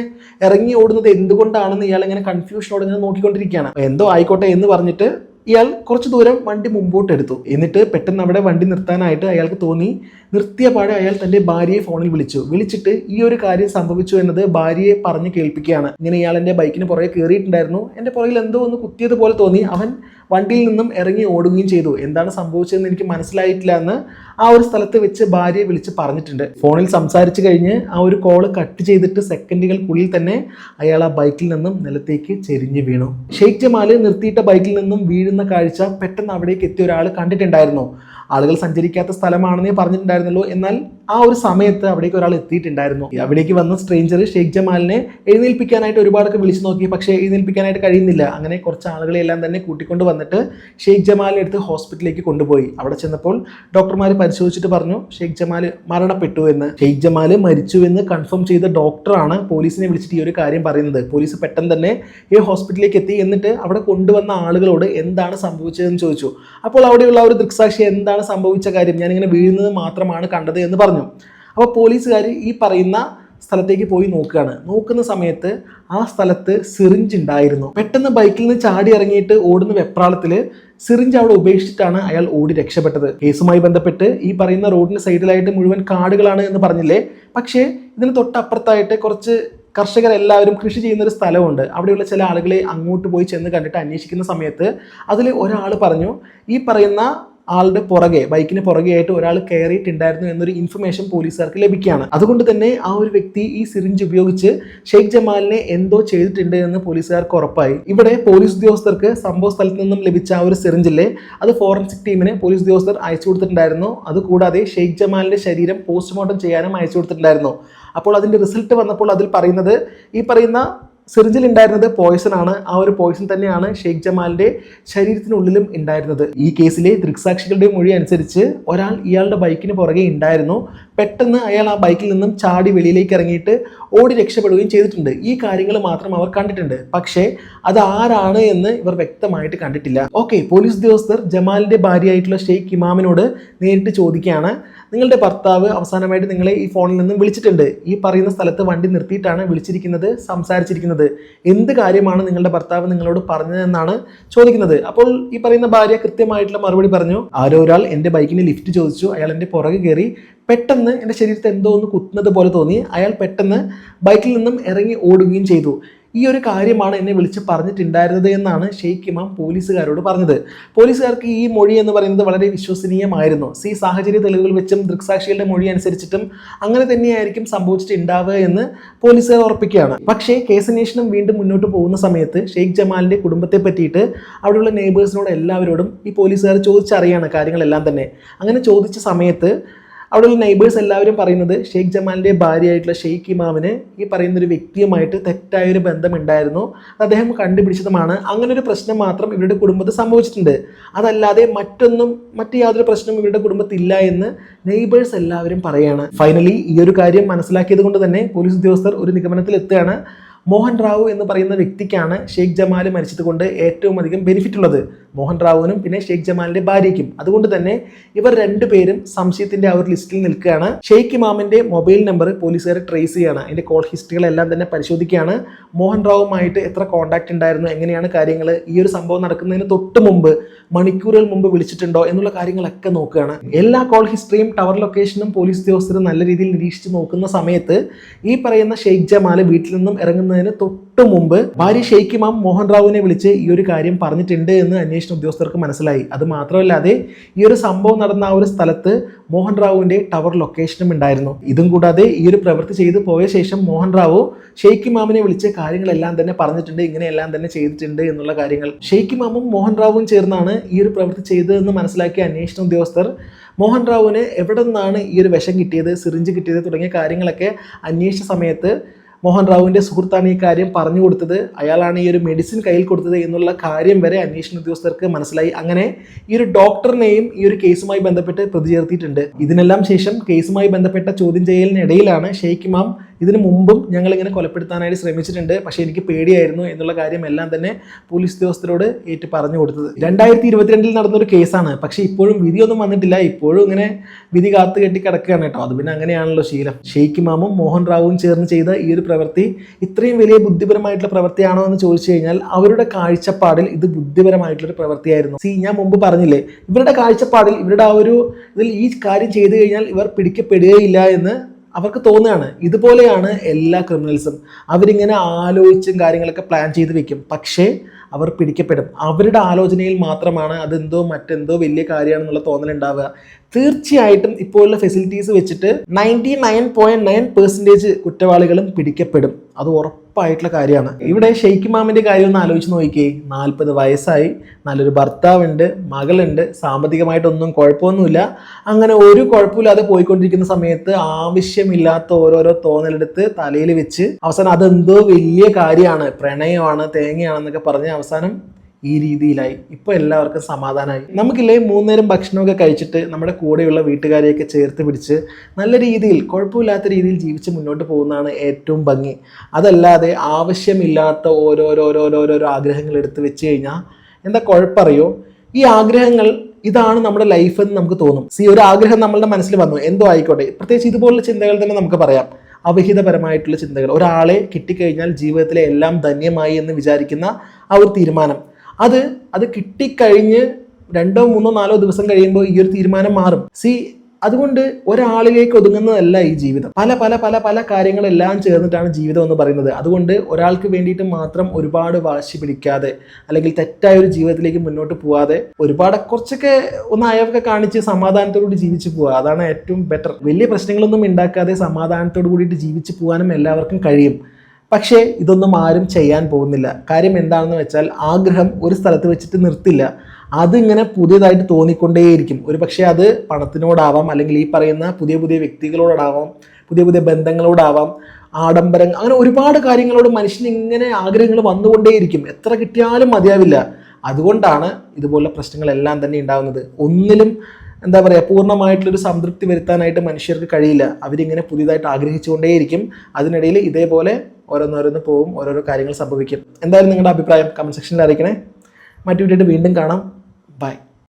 ഇറങ്ങി ഓടുന്നത് എന്തുകൊണ്ടാണെന്ന് ഇയാൾ ഇങ്ങനെ കൺഫ്യൂഷനോട് ഇങ്ങനെ നോക്കിക്കൊണ്ടിരിക്കുകയാണ്. എന്തോ ആയിക്കോട്ടെ എന്ന് പറഞ്ഞിട്ട് ഇയാൾ കുറച്ച് ദൂരം വണ്ടി മുമ്പോട്ട് എടുത്തു. എന്നിട്ട് പെട്ടെന്ന് അവിടെ വണ്ടി നിർത്താനായിട്ട് അയാൾക്ക് തോന്നി. നിർത്തിയ പാടെ അയാൾ തന്റെ ഭാര്യയെ ഫോണിൽ വിളിച്ചു. വിളിച്ചിട്ട് ഈ ഒരു കാര്യം സംഭവിച്ചു എന്നത് ഭാര്യയെ പറഞ്ഞ് കേൾപ്പിക്കുകയാണ്. ഇങ്ങനെ ഇയാൾ എന്റെ ബൈക്കിന് പുറകെ കയറിയിട്ടുണ്ടായിരുന്നു എന്റെ പുറകിൽ എന്തോ ഒന്ന് കുത്തിയത് പോലെ തോന്നി. അവൻ വണ്ടിയിൽ നിന്നും ഇറങ്ങി ഓടുകയും ചെയ്തു. എന്താണ് സംഭവിച്ചതെന്ന് എനിക്ക് മനസ്സിലായിട്ടില്ല എന്ന് ആ ഒരു സ്ഥലത്ത് വെച്ച് ഭാര്യയെ വിളിച്ച് പറഞ്ഞിട്ടുണ്ട്. ഫോണിൽ സംസാരിച്ച് കഴിഞ്ഞ് ആ ഒരു കോൾ കട്ട് ചെയ്തിട്ട് സെക്കൻഡുകൾക്കുള്ളിൽ തന്നെ അയാൾ ആ ബൈക്കിൽ നിന്നും നിലത്തേക്ക് ചെരിഞ്ഞു വീണു. ഷെയ്ഖ് ജമാൽ നിർത്തിയിട്ട ബൈക്കിൽ നിന്നും വീഴുന്ന കാഴ്ച പെട്ടെന്ന് അവിടേക്ക് എത്തിയ ഒരാൾ കണ്ടിട്ടുണ്ടായിരുന്നു. ആളുകൾ സഞ്ചരിക്കാത്ത സ്ഥലമാണെന്നേ പറഞ്ഞിട്ടുണ്ടായിരുന്നുള്ളൂ. എന്നാൽ ആ ഒരു സമയത്ത് അവിടേക്ക് ഒരാൾ എത്തിയിട്ടുണ്ടായിരുന്നു. അവിടേക്ക് വന്ന സ്ട്രേഞ്ചർ ഷെയ്ഖ് ജമാലിനെ എഴുന്നേൽപ്പിക്കാനായിട്ട് ഒരുപാടൊക്കെ വിളിച്ചു നോക്കി പക്ഷേ എഴുന്നേൽപ്പിക്കാനായിട്ട് കഴിയുന്നില്ല. അങ്ങനെ കുറച്ച് ആളുകളെ എല്ലാം തന്നെ കൂട്ടിക്കൊണ്ട് വന്നിട്ട് ഷെയ്ഖ് ജമാലിനെ എടുത്ത് ഹോസ്പിറ്റലിലേക്ക് കൊണ്ടുപോയി. അവിടെ ചെന്നപ്പോൾ ഡോക്ടർമാർ പരിശോധിച്ചിട്ട് പറഞ്ഞു ഷെയ്ഖ് ജമാൽ മരണപ്പെട്ടു എന്ന്. ഷെയ്ഖ് ജമാൽ മരിച്ചു എന്ന് കൺഫേം ചെയ്ത ഡോക്ടറാണ് പോലീസിനെ വിളിച്ചിട്ട് ഈ ഒരു കാര്യം പറയുന്നത്. പോലീസ് പെട്ടെന്ന് തന്നെ ഈ ഹോസ്പിറ്റലിലേക്ക് എത്തി എന്നിട്ട് അവിടെ കൊണ്ടുവന്ന ആളുകളോട് എന്താണ് സംഭവിച്ചതെന്ന് ചോദിച്ചു. അപ്പോൾ അവിടെയുള്ള ഒരു ദൃക്സാക്ഷി എന്താണ് സംഭവിച്ച കാര്യം. ഞാനിങ്ങനെ വീഴുന്നത് മാത്രമാണ് കണ്ടത് എന്ന് പറഞ്ഞു. അപ്പോൾ പോലീസുകാർ ഈ പറയുന്ന സ്ഥലത്തേക്ക് പോയി നോക്കുകയാണ്. നോക്കുന്ന സമയത്ത് ആ സ്ഥലത്ത് സിറിഞ്ച് ഉണ്ടായിരുന്നു. പെട്ടെന്ന് ബൈക്കിൽ നിന്ന് ചാടി ഇറങ്ങിയിട്ട് ഓടുന്ന വെപ്രാളത്തിൽ സിറിഞ്ച് അവിടെ ഉപേക്ഷിച്ചിട്ടാണ് അയാൾ ഓടി രക്ഷപ്പെട്ടത്. കേസുമായി ബന്ധപ്പെട്ട് ഈ പറയുന്ന റോഡിന് സൈഡിലായിട്ട് മുഴുവൻ കാടുകളാണ് എന്ന് പറഞ്ഞില്ലേ? പക്ഷേ ഇതിന് തൊട്ടപ്പുറത്തായിട്ട് കുറച്ച് കർഷകരെല്ലാവരും കൃഷി ചെയ്യുന്ന ഒരു സ്ഥലമുണ്ട്. അവിടെയുള്ള ചില ആളുകളെ അങ്ങോട്ട് പോയി ചെന്ന് കണ്ടിട്ട് അന്വേഷിക്കുന്ന സമയത്ത് അതിൽ ഒരാൾ പറഞ്ഞു ഈ പറയുന്ന ആളുടെ പുറകെ ബൈക്കിന് പുറകെ ആയിട്ട് ഒരാൾ കയറിയിട്ടുണ്ടായിരുന്നു എന്നൊരു ഇൻഫർമേഷൻ പോലീസുകാർക്ക് ലഭിക്കുകയാണ്. അതുകൊണ്ട് തന്നെ ആ ഒരു വ്യക്തി ഈ സിറിഞ്ച് ഉപയോഗിച്ച് ഷെയ്ഖ് ജമാലിനെ എന്തോ ചെയ്തിട്ടുണ്ട് എന്ന് പോലീസുകാർക്ക് ഉറപ്പായി. ഇവിടെ പോലീസ് ഉദ്യോഗസ്ഥർക്ക് സംഭവ സ്ഥലത്ത് നിന്നും ലഭിച്ച ആ ഒരു സിറിഞ്ചില്ലേ അത് ഫോറൻസിക് ടീമിന് പോലീസ് ഉദ്യോഗസ്ഥർ അയച്ചു കൊടുത്തിട്ടുണ്ടായിരുന്നു. അതുകൂടാതെ ഷെയ്ഖ് ജമാലിന്റെ ശരീരം പോസ്റ്റ്മോർട്ടം ചെയ്യാനും അയച്ചു കൊടുത്തിട്ടുണ്ടായിരുന്നു. അപ്പോൾ അതിന്റെ റിസൾട്ട് വന്നപ്പോൾ അതിൽ പറയുന്നത് ഈ പറയുന്ന സിറിഞ്ചിൽ ഉണ്ടായിരുന്നത് പോയിസൺ ആണ്. ആ ഒരു പോയിസൺ തന്നെയാണ് ഷെയ്ഖ് ജമാലിന്റെ ശരീരത്തിനുള്ളിലും ഉണ്ടായിരുന്നത്. ഈ കേസിലെ ദൃക്സാക്ഷികളുടെ മൊഴി അനുസരിച്ച് ഒരാൾ ഇയാളുടെ ബൈക്കിന് പുറകെ ഉണ്ടായിരുന്നു. പെട്ടെന്ന് അയാൾ ആ ബൈക്കിൽ നിന്നും ചാടി വെളിയിലേക്ക് ഇറങ്ങിയിട്ട് ഓടി രക്ഷപ്പെടുകയും ചെയ്തിട്ടുണ്ട്. ഈ കാര്യങ്ങൾ മാത്രം അവർ കണ്ടിട്ടുണ്ട്. പക്ഷേ അത് ആരാണ് എന്ന് ഇവർ വ്യക്തമായിട്ട് കണ്ടിട്ടില്ല. ഓക്കെ പോലീസ് ഉദ്യോഗസ്ഥർ ജമാലിന്റെ ഭാര്യയായിട്ടുള്ള ഷെയ്ഖ് ഇമാമിനോട് നേരിട്ട് ചോദിക്കുകയാണ്. നിങ്ങളുടെ ഭർത്താവ് അവസാനമായിട്ട് നിങ്ങളെ ഈ ഫോണിൽ നിന്നും വിളിച്ചിട്ടുണ്ട്. ഈ പറയുന്ന സ്ഥലത്ത് വണ്ടി നിർത്തിയിട്ടാണ് വിളിച്ചിരിക്കുന്നത് സംസാരിച്ചിരിക്കുന്നത്. എന്ത് കാര്യമാണ് നിങ്ങളുടെ ഭർത്താവ് നിങ്ങളോട് പറഞ്ഞതെന്നാണ് ചോദിക്കുന്നത്. അപ്പോൾ ഈ പറയുന്ന ഭാര്യ കൃത്യമായിട്ടുള്ള മറുപടി പറഞ്ഞു ആരോ ഒരാൾ എന്റെ ബൈക്കിന് ലിഫ്റ്റ് ചോദിച്ചു. അയാൾ എന്റെ പുറകെ കയറി പെട്ടെന്ന് എന്റെ ശരീരത്തെ എന്തോ ഒന്ന് കുത്തുന്നത് പോലെ തോന്നി. അയാൾ പെട്ടെന്ന് ബൈക്കിൽ നിന്നും ഇറങ്ങി ഓടുകയും ചെയ്തു. ഈ ഒരു കാര്യമാണ് എന്നെ വിളിച്ച് പറഞ്ഞിട്ടുണ്ടായിരുന്നത് എന്നാണ് ഷെയ്ഖ് ഇമാം പോലീസുകാരോട് പറഞ്ഞത്. പോലീസുകാർക്ക് ഈ മൊഴി എന്ന് പറയുന്നത് വളരെ വിശ്വസനീയമായിരുന്നു. സി സാഹചര്യ തെളിവുകൾ വെച്ചും ദൃക്സാക്ഷികളുടെ മൊഴി അനുസരിച്ചിട്ടും അങ്ങനെ തന്നെയായിരിക്കും സംഭവിച്ചിട്ടുണ്ടാവുക എന്ന് പോലീസുകാർ ഉറപ്പിക്കുകയാണ്. പക്ഷേ കേസന്വേഷണം വീണ്ടും മുന്നോട്ട് പോകുന്ന സമയത്ത് ഷെയ്ഖ് ജമാലിന്റെ കുടുംബത്തെ പറ്റിയിട്ട് അവിടെയുള്ള നെയ്ബേഴ്സിനോട് എല്ലാവരോടും ഈ പോലീസുകാർ ചോദിച്ചറിയാണ് കാര്യങ്ങളെല്ലാം തന്നെ. അങ്ങനെ ചോദിച്ച സമയത്ത് അവിടെയുള്ള നെയ്ബേഴ്സ് എല്ലാവരും പറയുന്നത് ഷെയ്ഖ് ജമാലിന്റെ ഭാര്യയായിട്ടുള്ള ഷെയ്ഖ് ഇമാമിന് ഈ പറയുന്ന ഒരു വ്യക്തിയുമായിട്ട് തെറ്റായ ഒരു ബന്ധമുണ്ടായിരുന്നു. അത് അദ്ദേഹം കണ്ടുപിടിച്ചതുമാണ്. അങ്ങനെ ഒരു പ്രശ്നം മാത്രം ഇവരുടെ കുടുംബത്തിൽ സംഭവിച്ചിട്ടുണ്ട്. അതല്ലാതെ മറ്റൊന്നും മറ്റു യാതൊരു പ്രശ്നവും ഇവരുടെ കുടുംബത്തില്ല എന്ന് നെയ്ബേഴ്സ് എല്ലാവരും പറയാണ്. ഫൈനലി ഈ ഒരു കാര്യം മനസ്സിലാക്കിയത് കൊണ്ട് തന്നെ പോലീസ് ഉദ്യോഗസ്ഥർ ഒരു നിഗമനത്തിൽ എത്തുകയാണ് മോഹൻ റാവു എന്ന് പറയുന്ന വ്യക്തിക്കാണ് ഷെയ്ഖ് ജമാൽ മരിച്ചത് കൊണ്ട് ഏറ്റവും അധികം ബെനിഫിറ്റ് ഉള്ളത്. മോഹൻ റാവുവിനും പിന്നെ ഷെയ്ഖ് ജമാലിന്റെ ഭാര്യയ്ക്കും. അതുകൊണ്ട് തന്നെ ഇവർ രണ്ടുപേരും സംശയത്തിന്റെ ആ ഒരു ലിസ്റ്റിൽ നിൽക്കുകയാണ്. ഷെയ്ഖ് ഇമാമിന്റെ മൊബൈൽ നമ്പർ പോലീസുകാർ ട്രേസ് ചെയ്യുകയാണ്. അതിന്റെ കോൾ ഹിസ്റ്ററികളെല്ലാം തന്നെ പരിശോധിക്കുകയാണ്. മോഹൻ റാവുമായിട്ട് എത്ര കോൺടാക്ട് ഉണ്ടായിരുന്നു? എങ്ങനെയാണ് കാര്യങ്ങൾ ഈ ഒരു സംഭവം നടക്കുന്നതിന് തൊട്ട് മുമ്പ് മണിക്കൂറുകൾ മുമ്പ് വിളിച്ചിട്ടുണ്ടോ എന്നുള്ള കാര്യങ്ങളൊക്കെ നോക്കുകയാണ്. എല്ലാ കോൾ ഹിസ്റ്ററിയും ടവർ ലൊക്കേഷനും പോലീസ് ഉദ്യോഗസ്ഥരും നല്ല രീതിയിൽ നിരീക്ഷിച്ച് നോക്കുന്ന സമയത്ത് ഈ പറയുന്ന ഷെയ്ഖ് ജമാൽ വീട്ടിൽ നിന്നും ഇറങ്ങുന്നതിന് തൊട്ട് മുമ്പ് ഭാര്യ ഷെയ്ഖ് ഇമാം മോഹൻ റാവുവിനെ വിളിച്ച് ഈ ഒരു കാര്യം പറഞ്ഞിട്ടുണ്ട് എന്ന് അന്വേഷണ ഉദ്യോഗസ്ഥർക്ക് മനസ്സിലായി. അത് മാത്രമല്ലാതെ ഈ ഒരു സംഭവം നടന്ന ആ ഒരു സ്ഥലത്ത് മോഹൻ റാവുവിന്റെ ടവർ ലൊക്കേഷനും ഉണ്ടായിരുന്നു. ഇതും കൂടാതെ ഈ ഒരു പ്രവൃത്തി ചെയ്തു പോയ ശേഷം മോഹൻ റാവു ഷെയ്ഖ് ഇമാമിനെ വിളിച്ച് കാര്യങ്ങളെല്ലാം തന്നെ പറഞ്ഞിട്ടുണ്ട് ഇങ്ങനെയെല്ലാം തന്നെ ചെയ്തിട്ടുണ്ട് എന്നുള്ള കാര്യങ്ങൾ. ഷെയ്ഖ് ഇമാമും മോഹൻ റാവുവും ചേർന്നാണ് ഈ ഒരു പ്രവൃത്തി ചെയ്തതെന്ന് മനസ്സിലാക്കിയ അന്വേഷണ ഉദ്യോഗസ്ഥർ മോഹൻ റാവുവിന് എവിടെ നിന്നാണ് ഈ ഒരു വിഷം കിട്ടിയത് സിറിഞ്ച് കിട്ടിയത് തുടങ്ങിയ കാര്യങ്ങളൊക്കെ അന്വേഷിച്ച സമയത്ത് മോഹൻ റാവുവിന്റെ സുഹൃത്താണ് ഈ കാര്യം പറഞ്ഞു കൊടുത്തത്. അയാളാണ് ഈ ഒരു മെഡിസിൻ കയ്യിൽ കൊടുത്തത് എന്നുള്ള കാര്യം വരെ അന്വേഷണ ഉദ്യോഗസ്ഥർക്ക് മനസ്സിലായി. അങ്ങനെ ഈ ഒരു ഡോക്ടറിനെയും ഈ ഒരു കേസുമായി ബന്ധപ്പെട്ട് പ്രതി ചേർത്തിയിട്ടുണ്ട് ഇതിനെല്ലാം ശേഷം കേസുമായി ബന്ധപ്പെട്ട ചോദ്യം ചെയ്യലിനിടയിലാണ് ഷെയ്ഖ് ഇമാം ഇതിനു മുമ്പും ഞങ്ങൾ ഇങ്ങനെ കൊലപ്പെടുത്താനായിട്ട് ശ്രമിച്ചിട്ടുണ്ട്. പക്ഷേ എനിക്ക് പേടിയായിരുന്നു എന്നുള്ള കാര്യം എല്ലാം തന്നെ പോലീസ് ഉദ്യോഗസ്ഥരോട് ഏറ്റു പറഞ്ഞു കൊടുത്തത്. രണ്ടായിരത്തി ഇരുപത്തിരണ്ടിൽ നടന്നൊരു കേസാണ്. പക്ഷേ ഇപ്പോഴും വിധിയൊന്നും വന്നിട്ടില്ല. ഇപ്പോഴും ഇങ്ങനെ വിധി കാത്തു കെട്ടി കിടക്കുകയാണ് കേട്ടോ. അത് പിന്നെ അങ്ങനെയാണല്ലോ ശീലം. ഷെയ്ഖ് മാമും മോഹൻ റാവുവും ചേർന്ന് ചെയ്ത ഈ ഒരു പ്രവൃത്തി ഇത്രയും വലിയ ബുദ്ധിപരമായിട്ടുള്ള പ്രവൃത്തിയാണോ എന്ന് ചോദിച്ചു കഴിഞ്ഞാൽ അവരുടെ കാഴ്ചപ്പാടിൽ ഇത് ബുദ്ധിപരമായിട്ടുള്ള ഒരു പ്രവൃത്തിയായിരുന്നു. സി ഞാൻ മുമ്പ് പറഞ്ഞില്ലേ? ഇവരുടെ കാഴ്ചപ്പാടിൽ ഇവരുടെ ആ ഒരു ഇതിൽ ഈ കാര്യം ചെയ്തു കഴിഞ്ഞാൽ ഇവർ പിടിക്കപ്പെടുകയില്ല എന്ന് അവർക്ക് തോന്നുകയാണ് ഇതുപോലെയാണ് എല്ലാ ക്രിമിനൽസും അവരിങ്ങനെ ആലോചിച്ചും കാര്യങ്ങളൊക്കെ പ്ലാൻ ചെയ്ത് വെക്കും. പക്ഷേ അവർ പിടിക്കപ്പെടും. അവരുടെ ആലോചനയിൽ മാത്രമാണ് അതെന്തോ മറ്റെന്തോ വലിയ കാര്യമാണെന്നുള്ള തോന്നലുണ്ടാവുക. തീർച്ചയായിട്ടും ഇപ്പോഴുള്ള ഫെസിലിറ്റീസ് വെച്ചിട്ട് ninety nine point nine percentage കുറ്റവാളികളും പിടിക്കപ്പെടും. അത് ഉറപ്പായിട്ടുള്ള കാര്യമാണ്. ഇവിടെ ഷെയ്ഖ് മാമിന്റെ കാര്യം ഒന്ന് ആലോചിച്ച് നോക്കിക്കേ. നാൽപ്പത് വയസ്സായി. നല്ലൊരു ഭർത്താവുണ്ട് മകളുണ്ട്. സാമ്പത്തികമായിട്ടൊന്നും കുഴപ്പമൊന്നുമില്ല. അങ്ങനെ ഒരു കുഴപ്പമില്ലാതെ പോയിക്കൊണ്ടിരിക്കുന്ന സമയത്ത് ആവശ്യമില്ലാത്ത ഓരോരോ തോന്നലെടുത്ത് തലയിൽ വെച്ച് അവസാനം അതെന്തോ വലിയ കാര്യമാണ്. പ്രണയമാണ് തേങ്ങയാണെന്നൊക്കെ പറഞ്ഞ് അവസാനം ഈ രീതിയിലായി ഇപ്പോൾ എല്ലാവർക്കും സമാധാനമായി നമുക്കില്ലേ മൂന്നേരം ഭക്ഷണമൊക്കെ കഴിച്ചിട്ട് നമ്മുടെ കൂടെയുള്ള വീട്ടുകാരെയൊക്കെ ചേർത്ത് പിടിച്ച് നല്ല രീതിയിൽ കുഴപ്പമില്ലാത്ത രീതിയിൽ ജീവിച്ച് മുന്നോട്ട് പോകുന്നതാണ് ഏറ്റവും ഭംഗി. അതല്ലാതെ ആവശ്യമില്ലാത്ത ഓരോരോരോരോരോരോ ആഗ്രഹങ്ങൾ എടുത്ത് വെച്ച് കഴിഞ്ഞാൽ എന്താ കുഴപ്പറിയോ? ഈ ആഗ്രഹങ്ങൾ ഇതാണ് നമ്മുടെ ലൈഫ് എന്ന് നമുക്ക് തോന്നും. സി ഒരു ആഗ്രഹം നമ്മളുടെ മനസ്സിൽ വന്നു. എന്തോ ആയിക്കോട്ടെ. പ്രത്യേകിച്ച് ഇതുപോലുള്ള ചിന്തകൾ തന്നെ നമുക്ക് പറയാം. അവിഹിതപരമായിട്ടുള്ള ചിന്തകൾ. ഒരാളെ കിട്ടിക്കഴിഞ്ഞാൽ ജീവിതത്തിലെ എല്ലാം ധന്യമായി എന്ന് വിചാരിക്കുന്ന ആ ഒരു തീരുമാനം. അത് അത് കിട്ടിക്കഴിഞ്ഞ് രണ്ടോ മൂന്നോ നാലോ ദിവസം കഴിയുമ്പോൾ ഈ ഒരു തീരുമാനം മാറും. സി അതുകൊണ്ട് ഒരാളിലേക്ക് ഒതുങ്ങുന്നതല്ല ഈ ജീവിതം. പല പല പല പല കാര്യങ്ങളെല്ലാം ചേർന്നിട്ടാണ് ജീവിതം എന്ന് പറയുന്നത്. അതുകൊണ്ട് ഒരാൾക്ക് വേണ്ടിയിട്ട് മാത്രം ഒരുപാട് വാശി പിടിക്കാതെ അല്ലെങ്കിൽ തെറ്റായ ഒരു ജീവിതത്തിലേക്ക് മുന്നോട്ട് പോവാതെ ഒരുപാട് കുറച്ചൊക്കെ ഒന്ന് അയവൊക്കെ കാണിച്ച് സമാധാനത്തോടുകൂടി ജീവിച്ചു പോവുക അതാണ് ഏറ്റവും ബെറ്റർ വലിയ പ്രശ്നങ്ങളൊന്നും ഉണ്ടാക്കാതെ സമാധാനത്തോടു കൂടിയിട്ട് ജീവിച്ചു പോകാനും എല്ലാവർക്കും കഴിയും. പക്ഷേ ഇതൊന്നും ആരും ചെയ്യാൻ പോകുന്നില്ല. കാര്യം എന്താണെന്ന് വെച്ചാൽ ആഗ്രഹം ഒരു സ്ഥലത്ത് വെച്ചിട്ട് നിർത്തില്ല. അതിങ്ങനെ പുതിയതായിട്ട് തോന്നിക്കൊണ്ടേയിരിക്കും. ഒരു പക്ഷേ അത് പണത്തിനോടാവാം അല്ലെങ്കിൽ ഈ പറയുന്ന പുതിയ പുതിയ വ്യക്തികളോടാവാം പുതിയ പുതിയ ബന്ധങ്ങളോടാവാം ആഡംബരം അങ്ങനെ ഒരുപാട് കാര്യങ്ങളോട് മനുഷ്യന് ഇങ്ങനെ ആഗ്രഹങ്ങൾ വന്നുകൊണ്ടേയിരിക്കും. എത്ര കിട്ടിയാലും മതിയാവില്ല. അതുകൊണ്ടാണ് ഇതുപോലുള്ള പ്രശ്നങ്ങളെല്ലാം തന്നെ ഉണ്ടാകുന്നത് ഒന്നിലും എന്താ പറയുക പൂർണമായിട്ടുള്ളൊരു സംതൃപ്തി വരുത്താനായിട്ട് മനുഷ്യർക്ക് കഴിയില്ല. അവരിങ്ങനെ പുതിയതായിട്ട് ആഗ്രഹിച്ചുകൊണ്ടേയിരിക്കും. അതിനിടയിൽ ഇതേപോലെ ഓരോന്നോരോന്ന് പോവും ഓരോരോ കാര്യങ്ങൾ സംഭവിക്കും. എന്തായാലും നിങ്ങളുടെ അഭിപ്രായം കമന്റ് സെക്ഷനിൽ അറിയിക്കണേ. മറ്റു വീഡിയോ വീണ്ടും കാണാം.